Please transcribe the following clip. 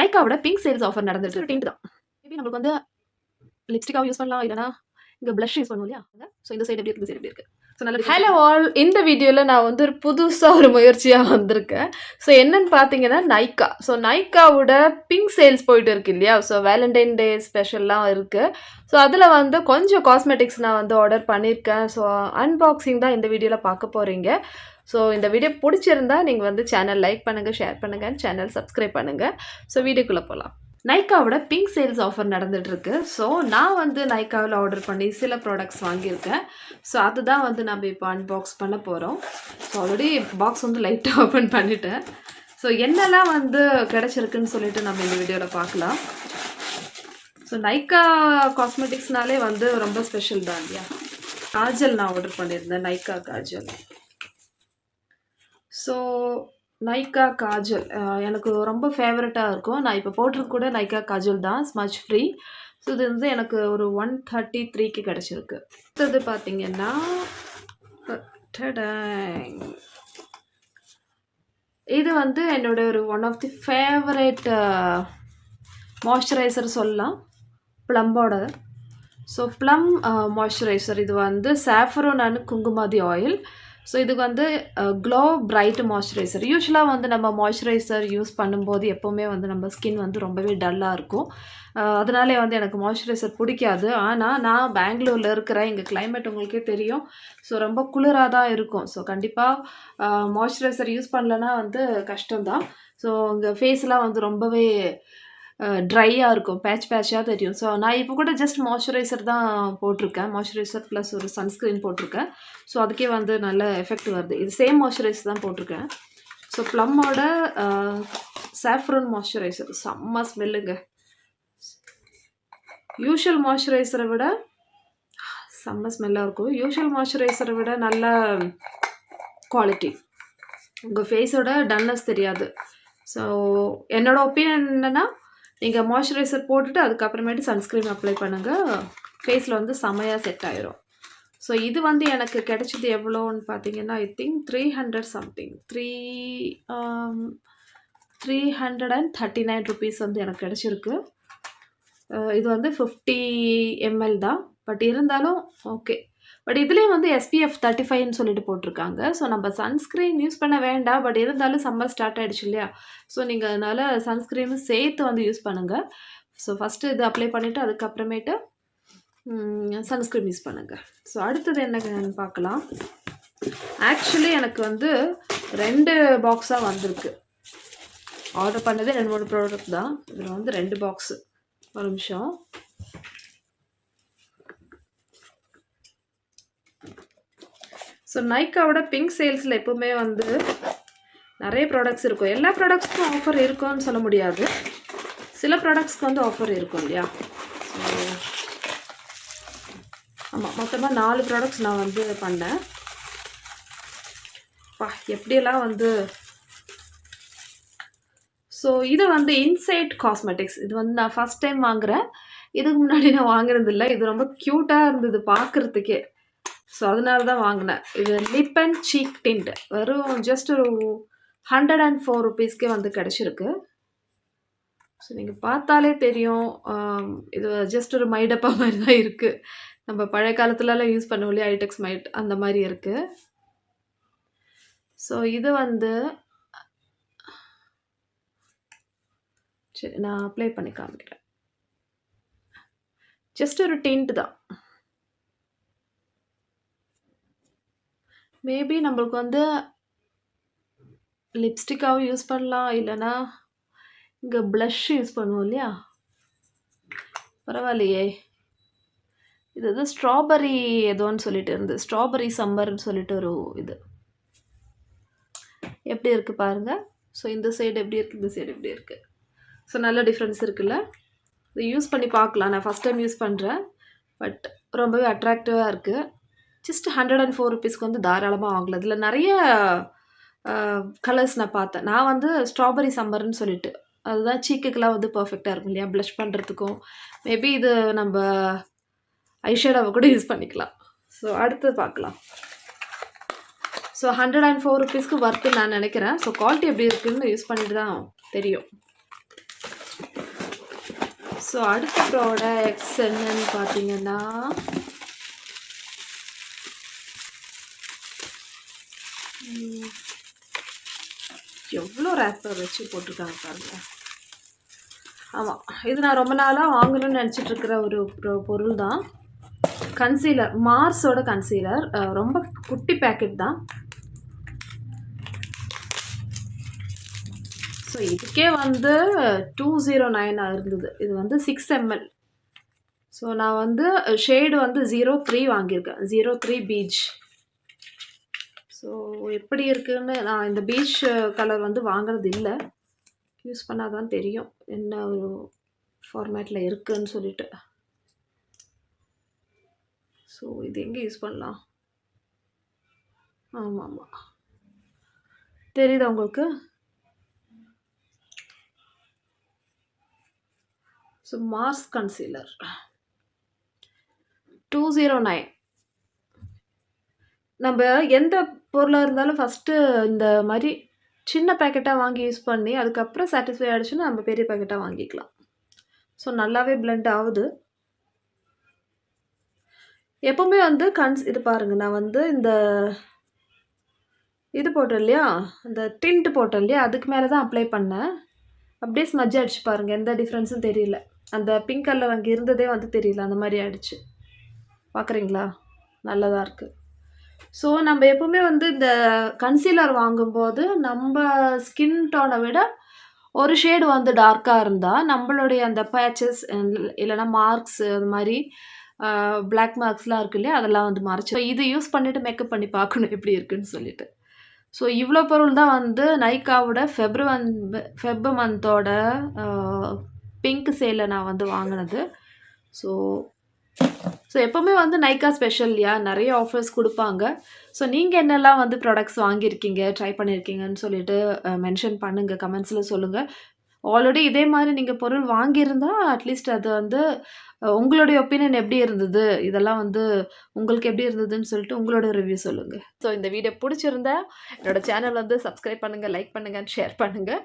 நைக்காவோட pink sales offer நடந்துட்டு டிண்ட் தான். மேபி நம்மளுக்கு வந்து லிப்ஸ்டிக்காக யூஸ் பண்ணலாம் இல்லைனா இங்கே ப்ளஷ் யூஸ் பண்ணுவோம் இல்லையா? ஸோ இந்த சைடு எப்படி இருக்குது சைடு எப்படி இருக்குது ஹலோ ஆல் இந்த வீடியோவில் நான் வந்து ஒரு புதுசாக ஒரு முயற்சியாக வந்திருக்கேன். ஸோ என்னன்னு பார்த்தீங்கன்னா நைக்கா ஸோ நைக்காவோட பிங்க் சேல்ஸ் போயிட்டு இருக்கு இல்லையா? ஸோ வேலண்டைன் டே ஸ்பெஷல்லாம் இருக்குது ஸோ அதில் வந்து கொஞ்சம் காஸ்மெட்டிக்ஸ் நான் வந்து ஆர்டர் பண்ணியிருக்கேன் ஸோ அன்பாக்சிங் தான் இந்த வீடியோவில் பார்க்க போகிறீங்க ஸோ இந்த வீடியோ பிடிச்சிருந்தா நீங்கள் வந்து சேனல் லைக் பண்ணுங்கள் ஷேர் பண்ணுங்கள் சேனல் சப்ஸ்கிரைப் பண்ணுங்கள் ஸோ வீடியோக்குள்ளே போகலாம் நைக்காவோட பிங்க் சேல்ஸ் ஆஃபர் நடந்துகிட்ருக்கு ஸோ நான் வந்து நைக்காவில் ஆர்டர் பண்ணி சில ப்ராடக்ட்ஸ் வாங்கியிருக்கேன். ஸோ அதுதான் வந்து நம்ம இப்போ அன்பாக்ஸ் பண்ண போகிறோம் ஸோ ஆல்ரெடி பாக்ஸ் வந்து லைட்டாக ஓப்பன் பண்ணிட்டேன். ஸோ என்னெல்லாம் வந்து கிடச்சிருக்குன்னு சொல்லிட்டு நம்ம இந்த வீடியோவில் பார்க்கலாம். ஸோ நைக்கா காஸ்மெட்டிக்ஸ்னாலே வந்து ரொம்ப ஸ்பெஷல் தான் இல்லையா? காஜல் நான் ஆர்டர் பண்ணியிருந்தேன் Nykaa kajal. So Nykaa kajal எனக்கு ரொம்ப ஃபேவரட்டாக இருக்கும். நான் இப்போ போட்டிருக்க கூட நைக்கா காஜல் தான். ஸ்மச் ஃப்ரீ ஸோ இது வந்து எனக்கு ஒரு ஒன் தேர்ட்டி த்ரீக்கு கிடச்சிருக்கு. அடுத்தது பார்த்தீங்கன்னா இது வந்து என்னோட ஒரு one of the favourite moisturiser சொல்லலாம். ப்ளம்போட ஸோ ப்ளம் மாய்ஸ்சரைசர் இது வந்து saffron and Kumkumadi oil so இதுக்கு வந்து க்ளோ பிரைட் மாய்ஸ்சரைசர் யூஸ்வலாக வந்து நம்ம மாய்ஸ்சரைசர் யூஸ் பண்ணும்போது எப்போவுமே வந்து நம்ம ஸ்கின் வந்து ரொம்பவே டல்லாக இருக்கும். அதனாலே வந்து எனக்கு மாய்ஸ்சரைசர் பிடிக்காது. ஆனால் நான் பெங்களூரில் இருக்கிறேன் இங்கே கிளைமேட் உங்களுக்கே தெரியும். ஸோ ரொம்ப குளிராக தான் இருக்கும். ஸோ கண்டிப்பாக மாய்ஸ்சரைசர் யூஸ் பண்ணலன்னா வந்து கஷ்டம்தான். ஸோ உங்கள் ஃபேஸ்லாம் வந்து ரொம்பவே ட்ரையாக இருக்கும் பேட்ச் பேட்சாக தெரியும். ஸோ நான் இப்போ கூட ஜஸ்ட் மாய்ஸ்சரைசர் தான் போட்டிருக்கேன். மாய்ஸ்சரைசர் ப்ளஸ் ஒரு சன்ஸ்க்ரீன் போட்டிருக்கேன். ஸோ அதுக்கே வந்து நல்ல எஃபெக்ட் வருது. இது சேம் மாய்ஸ்சரைசர் தான் போட்டிருக்கேன். ஸோ ப்ளம்மோட சாஃப்ரன் மாய்ஸ்சரைசர் செம்ம ஸ்மெல்லுங்க யூஷுவல் மாய்ஸ்சரைசரை விட செம்ம ஸ்மெல்லாக இருக்கும். யூஷுவல் மாய்ஸ்சரைசரை விட நல்ல குவாலிட்டி உங்கள் ஃபேஸோட டல்னஸ் தெரியாது. ஸோ என்னோடய ஒப்பீனியன் என்னென்னா நீங்கள் மாய்ஸ்சரைசர் போட்டுட்டு அதுக்கப்புறமேட்டு சன்ஸ்க்ரீன் அப்ளை பண்ணுங்கள் ஃபேஸில் வந்து செமையாக செட் ஆயிரும். ஸோ இது வந்து எனக்கு கிடைச்சது எவ்வளோன்னு பார்த்தீங்கன்னா I think three hundred something three three hundred and thirty nine rupees வந்து எனக்கு கிடச்சிருக்கு. Uh, இது வந்து ஃபிஃப்டி எம்எல் தான். பட் இருந்தாலும் ஓகே பட் இதுலேயும் வந்து எஸ்பிஎஃப் தேர்ட்டி ஃபைவ்னு சொல்லிட்டு போட்டிருக்காங்க. ஸோ நம்ம சன்ஸ்க்ரீன் யூஸ் பண்ண வேண்டாம். பட் இருந்தாலும் சம்மர் ஸ்டார்ட் ஆகிடுச்சு இல்லையா? ஸோ நீங்கள் அதனால் சன்ஸ்க்ரீனும் சேர்த்து வந்து யூஸ் பண்ணுங்கள் ஸோ ஃபஸ்ட்டு இது அப்ளை பண்ணிவிட்டு அதுக்கப்புறமேட்டு சன்ஸ்க்ரீன் யூஸ் பண்ணுங்கள் ஸோ அடுத்தது என்ன பார்க்கலாம். ஆக்சுவலி எனக்கு வந்து ரெண்டு பாக்ஸாக வந்திருக்கு. ஆர்டர் பண்ணதே ரெண்டு மூணு ப்ராடக்ட் தான். இதில் வந்து ரெண்டு பாக்ஸு ஒரு நிமிஷம். ஸோ நைக்காவோட பிங்க் சேல்ஸில் எப்போவுமே வந்து நிறைய ப்ராடக்ட்ஸ் இருக்கும். எல்லா ப்ராடக்ட்ஸ்க்கும் ஆஃபர் இருக்கும்னு சொல்ல முடியாது. சில ப்ராடக்ட்ஸ்க்கு வந்து ஆஃபர் இருக்கும் இல்லையா? ஸோ ஆமாம் மொத்தமாக நாலு ப்ராடக்ட்ஸ் நான் வந்து பண்ணேன். பா எப்படியெல்லாம் வந்து ஸோ இது வந்து இன்சைட் காஸ்மெட்டிக்ஸ் இது வந்து நான் ஃபஸ்ட் டைம் வாங்குகிறேன் இதுக்கு முன்னாடி நான் வாங்குறது இது ரொம்ப க்யூட்டாக இருந்தது பார்க்குறதுக்கே ஸோ அதனால தான் வாங்கினேன். இது லிப் அண்ட் சீக் டிண்ட் வெறும் ஜஸ்ட் ஒரு ஹண்ட்ரட் அண்ட் ஃபோர் ருபீஸ்க்கே வந்து கிடச்சிருக்கு. ஸோ நீங்கள் பார்த்தாலே தெரியும். இது ஜஸ்ட் ஒரு மைடப்பா மாதிரி தான் இருக்குது நம்ம பழைய காலத்துலலாம் யூஸ் பண்ணுவோம் இல்லையா ஐடெக்ஸ் மைட் அந்த மாதிரி இருக்குது ஸோ இது வந்து சரி நான் அப்ளை பண்ணி காமிக்கிறேன். ஜஸ்ட் ஒரு டிண்ட் தான். மேபி நம்மளுக்கு வந்து லிப்ஸ்டிக்காகவும் யூஸ் பண்ணலாம். இல்லைன்னா இங்கே ப்ளஷ் யூஸ் பண்ணுவோம் இல்லையா? பரவாயில்லையே. இது வந்து ஸ்ட்ராபெரி ஏதோன்னு சொல்லிட்டு இருந்தது ஸ்ட்ராபெரி சம்மர்னு சொல்லிட்டு ஒரு இது. எப்படி இருக்குது பாருங்கள் ஸோ இந்த சைடு எப்படி இருக்குது இந்த சைடு எப்படி இருக்குது ஸோ நல்ல டிஃப்ரென்ஸ் இருக்குல்ல. இதை யூஸ் பண்ணி பார்க்கலாம். நான் ஃபஸ்ட் டைம் யூஸ் பண்ணுறேன் பட் ரொம்பவே அட்ராக்டிவாக இருக்குது ஜஸ்ட் ஹண்ட்ரட் அண்ட் ஃபோர் ருபீஸ்க்கு வந்து தாராளமாக வாங்கலாம். இதில் நிறைய கலர்ஸ் நான் பார்த்தேன். நான் வந்து ஸ்ட்ராபெரி சம்மர்னு சொல்லிட்டு. அதுதான் சீக்குக்கெலாம் வந்து பர்ஃபெக்டாக இருக்கும் இல்லையா? ப்ளஷ் பண்ணுறதுக்கும் மேபி இது நம்ம ஐஷேடாவை கூட யூஸ் பண்ணிக்கலாம். ஸோ அடுத்து பார்க்கலாம். ஸோ ஹண்ட்ரட் அண்ட் ஃபோர் ருபீஸ்க்கு ஒர்த்து நான் நினைக்கிறேன். ஸோ குவாலிட்டி எப்படி இருக்குதுன்னு யூஸ் பண்ணிட்டு தான் தெரியும். ஸோ அடுத்த ப்ராடக்ட்ஸ் என்னன்னு பார்த்தீங்கன்னா எவ்வளோ ரேப்பர் வச்சு போட்டிருக்காங்க பாருங்க. ஆமாம் இது நான் ரொம்ப நாளாக வாங்கணும்னு நினச்சிட்ருக்கிற ஒரு பொருள் தான் கன்சீலர் மார்ஸோட கன்சீலர் ரொம்ப குட்டி பேக்கெட் தான். ஸோ இதுக்கே வந்து டூ ஜீரோ நைனாக இருந்தது. இது வந்து சிக்ஸ் எம்எல் ஸோ நான் வந்து ஷேடு வந்து ஜீரோ த்ரீ வாங்கியிருக்கேன். ஜீரோ த்ரீ பீச் ஸோ எப்படி இருக்குதுன்னு நான் இந்த பீச் கலர் வந்து வாங்குறது இல்லை. யூஸ் பண்ணால் தான் தெரியும் என்ன ஒரு ஃபார்மேட்டில் இருக்குதுன்னு சொல்லிட்டு. ஸோ இது எங்கே யூஸ் பண்ணலாம்? ஆமாம் ஆமாம் தெரியுதா உங்களுக்கு? So Mars concealer two zero nine நம்ம எந்த பொருளாக இருந்தாலும் ஃபஸ்ட்டு இந்த மாதிரி சின்ன பேக்கெட்டாக வாங்கி யூஸ் பண்ணி அதுக்கப்புறம் சாட்டிஸ்ஃபை ஆகிடுச்சுன்னா நம்ம பெரிய பேக்கெட்டாக வாங்கிக்கலாம். ஸோ நல்லாவே பிளெண்ட் ஆகுது. எப்போவுமே வந்து கன்ஸ் இது பாருங்கள் நான் வந்து இந்த இது போட்டேன் இல்லையா? அந்த டிண்ட் போட்டேன் இல்லையா? அதுக்கு மேலே தான் அப்ளை பண்ணேன். அப்படியே ஸ்மஜ் அடிச்சு பாருங்கள் எந்த டிஃப்ரென்ஸும் தெரியல. அந்த பிங்க் கலர் அங்கே இருந்ததே வந்து தெரியல அந்த மாதிரி ஆயிடுச்சு. பார்க்குறீங்களா நல்லதாக இருக்குது ஸோ நம்ம எப்பவுமே வந்து இந்த கன்சீலர் வாங்கும்போது நம்ம ஸ்கின் டோனை விட ஒரு ஷேடு வந்து டார்க்காக இருந்தால் நம்மளுடைய அந்த பேச்சஸ் இல்லைன்னா மார்க்ஸ் அது மாதிரி பிளாக் மார்க்ஸ்லாம் இருக்கு இல்லையா? அதெல்லாம் வந்து மறைச்சி இது யூஸ் பண்ணிவிட்டு மேக்கப் பண்ணி பார்க்கணும் எப்படி இருக்குன்னு சொல்லிட்டு. ஸோ இவ்வளோ பொருள் தான் வந்து நைக்காவோட ஃபெப்ரவன் ஃபெப் மந்தோட பிங்க் சேலில் நான் வந்து வாங்கினது. ஸோ ஸோ எப்போவுமே வந்து நைக்கா ஸ்பெஷல் இல்லையா நிறைய ஆஃபர்ஸ் கொடுப்பாங்க. ஸோ நீங்கள் என்னெல்லாம் வந்து ப்ராடக்ட்ஸ் வாங்கியிருக்கீங்க? ட்ரை பண்ணியிருக்கீங்கன்னு சொல்லிட்டு மென்ஷன் பண்ணுங்கள் கமெண்ட்ஸில் சொல்லுங்கள் ஆல்ரெடி இதே மாதிரி நீங்கள் பொருள் வாங்கியிருந்தா அட்லீஸ்ட் அது வந்து உங்களுடைய ஒப்பீனியன் எப்படி இருந்தது? இதெல்லாம் வந்து உங்களுக்கு எப்படி இருந்ததுன்னு சொல்லிட்டு உங்களோட ரிவ்யூ சொல்லுங்கள் ஸோ இந்த வீடியோ பிடிச்சிருந்தா என்னோடய சேனல் வந்து சப்ஸ்கிரைப் பண்ணுங்கள் லைக் பண்ணுங்கள் ஷேர் பண்ணுங்கள்